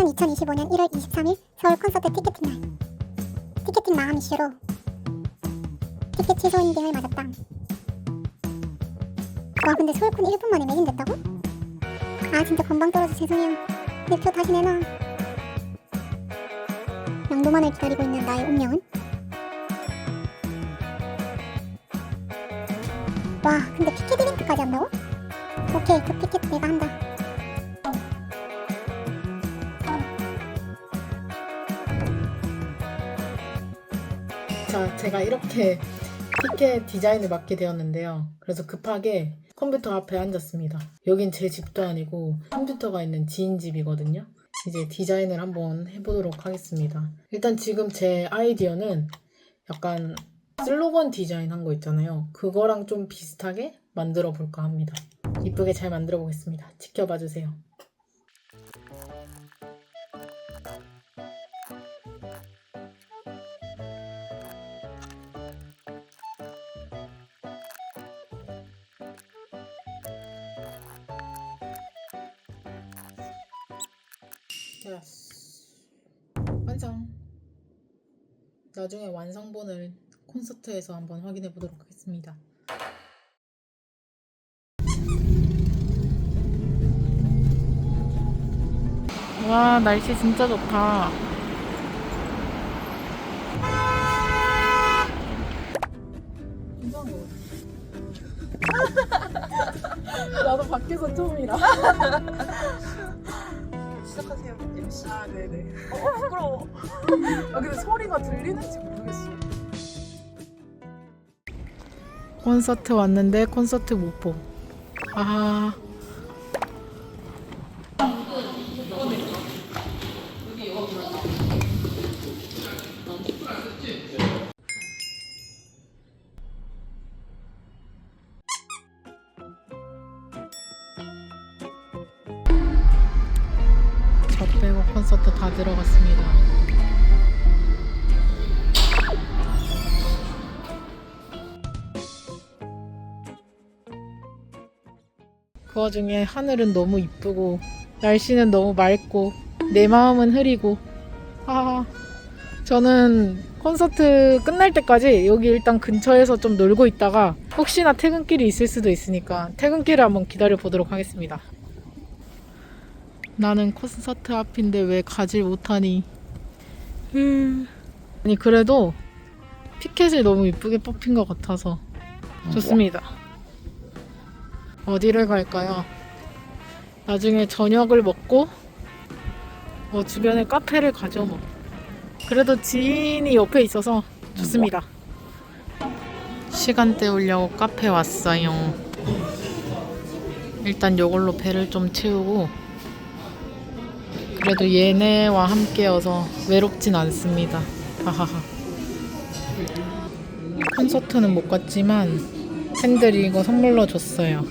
오늘은 2025년 1월 23일 서울 콘서트 티켓팅 날. 티켓팅 마감 이슈로 티켓 취소인 등을 맞았다. 와 근데 서울콘 1분 만에 매진됐다고? 아 진짜 건방 떨어져 죄송해요. 내 표 다시 내놔. 양도만을 기다리고 있는 나의 운명은? 와 근데 피켓 이벤트까지 한다고? 오케이 그 피켓 내가 한다. 자, 제가 이렇게 티켓 디자인을 맡게 되었는데요. 그래서 급하게 컴퓨터 앞에 앉았습니다. 여긴 제 집도 아니고 컴퓨터가 있는 지인 집이거든요. 이제 디자인을 한번 해보도록 하겠습니다. 일단 지금 제 아이디어는 약간 슬로건 디자인 한 거 있잖아요. 그거랑 좀 비슷하게 만들어 볼까 합니다. 이쁘게 잘 만들어 보겠습니다. 지켜봐 주세요. 예스. 완성. 나중에 완성본을 콘서트에서 한번 확인해 보도록 하겠습니다. 와, 날씨 진짜 좋다. 나도 밖에서 처음이라. 시작하세요 MC 아, 네네. 어 부끄러워 아 근데 소리가 들리는지 모르겠어. 콘서트 왔는데 콘서트 못 보. 아. 콘서트 다 들어갔습니다. 그 와중에 하늘은 너무 이쁘고 날씨는 너무 맑고 내 마음은 흐리고 아 저는 콘서트 끝날 때까지 여기 일단 근처에서 좀 놀고 있다가 혹시나 퇴근길이 있을 수도 있으니까 퇴근길을 한번 기다려 보도록 하겠습니다. 나는 콘서트 앞인데 왜 가질 못하니? 음. 아니 그래도 피켓이 너무 이쁘게 뽑힌 것 같아서 좋습니다. 어디를 갈까요? 나중에 저녁을 먹고 뭐 주변에 카페를 가죠 뭐. 그래도 지인이 옆에 있어서 좋습니다. 시간 때우려고 카페 왔어요. 일단 이걸로 배를 좀 채우고 그래도 얘네와 함께여서 외롭진 않습니다. 하하하. 콘서트는 못 갔지만 팬들이 이거 선물로 줬어요.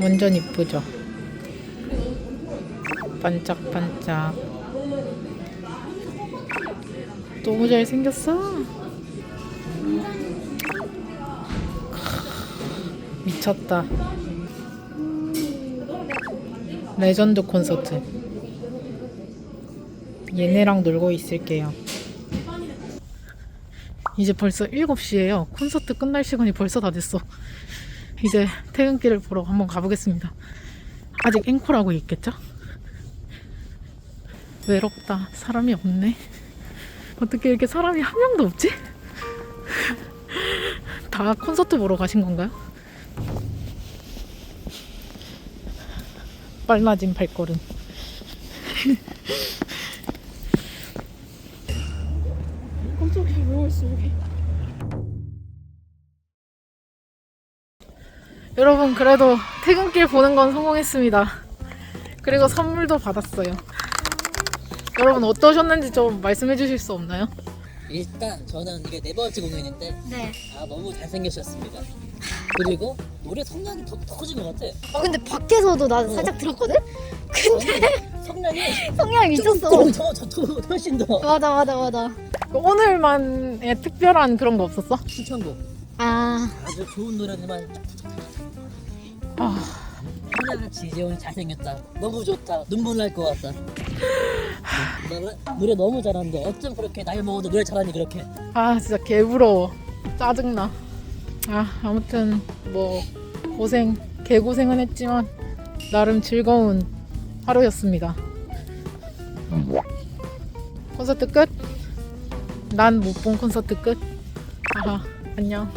완전 이쁘죠? 반짝반짝. 너무 잘생겼어. 미쳤다. 레전드 콘서트. 얘네랑 놀고 있을게요. 이제 벌써 7시예요. 콘서트 끝날 시간이 벌써 다 됐어. 이제 퇴근길을 보러 한번 가보겠습니다. 아직 앵콜하고 있겠죠? 외롭다. 사람이 없네. 어떻게 이렇게 사람이 한 명도 없지? 다 콘서트 보러 가신 건가요? 빨라진 발걸음. 여러분 그래도 퇴근길 보는 건 성공했습니다. 그리고 선물도 받았어요. 여러분 어떠셨는지 좀 말씀해 주실 수 없나요? 일단 저는 이게 네 번째 공연인데 네. 아 너무 잘생기셨습니다 그리고 노래 성량이 더, 더 커진 것 같아 아 근데 밖에서도 나 살짝 들었거든? 성량이 성량이 미쳤어. 더, 더, 더, 더, 훨씬 더 맞아 맞아 맞아. 오늘만의 특별한 그런 거 없었어? 추천곡 아 좋은 노래들만 아, 하나같이 이재원이 잘생겼다. 너무 좋다. 눈물 날 것 같다. 나 노래 너무 잘하는데 어쩜 그렇게 나이 먹어도 노래 잘하니 그렇게? 아 진짜 개부러워. 짜증나. 아 아무튼 뭐 고생 개고생은 했지만 나름 즐거운 하루였습니다. 콘서트 끝? 난 못 본 콘서트 끝? 아하 안녕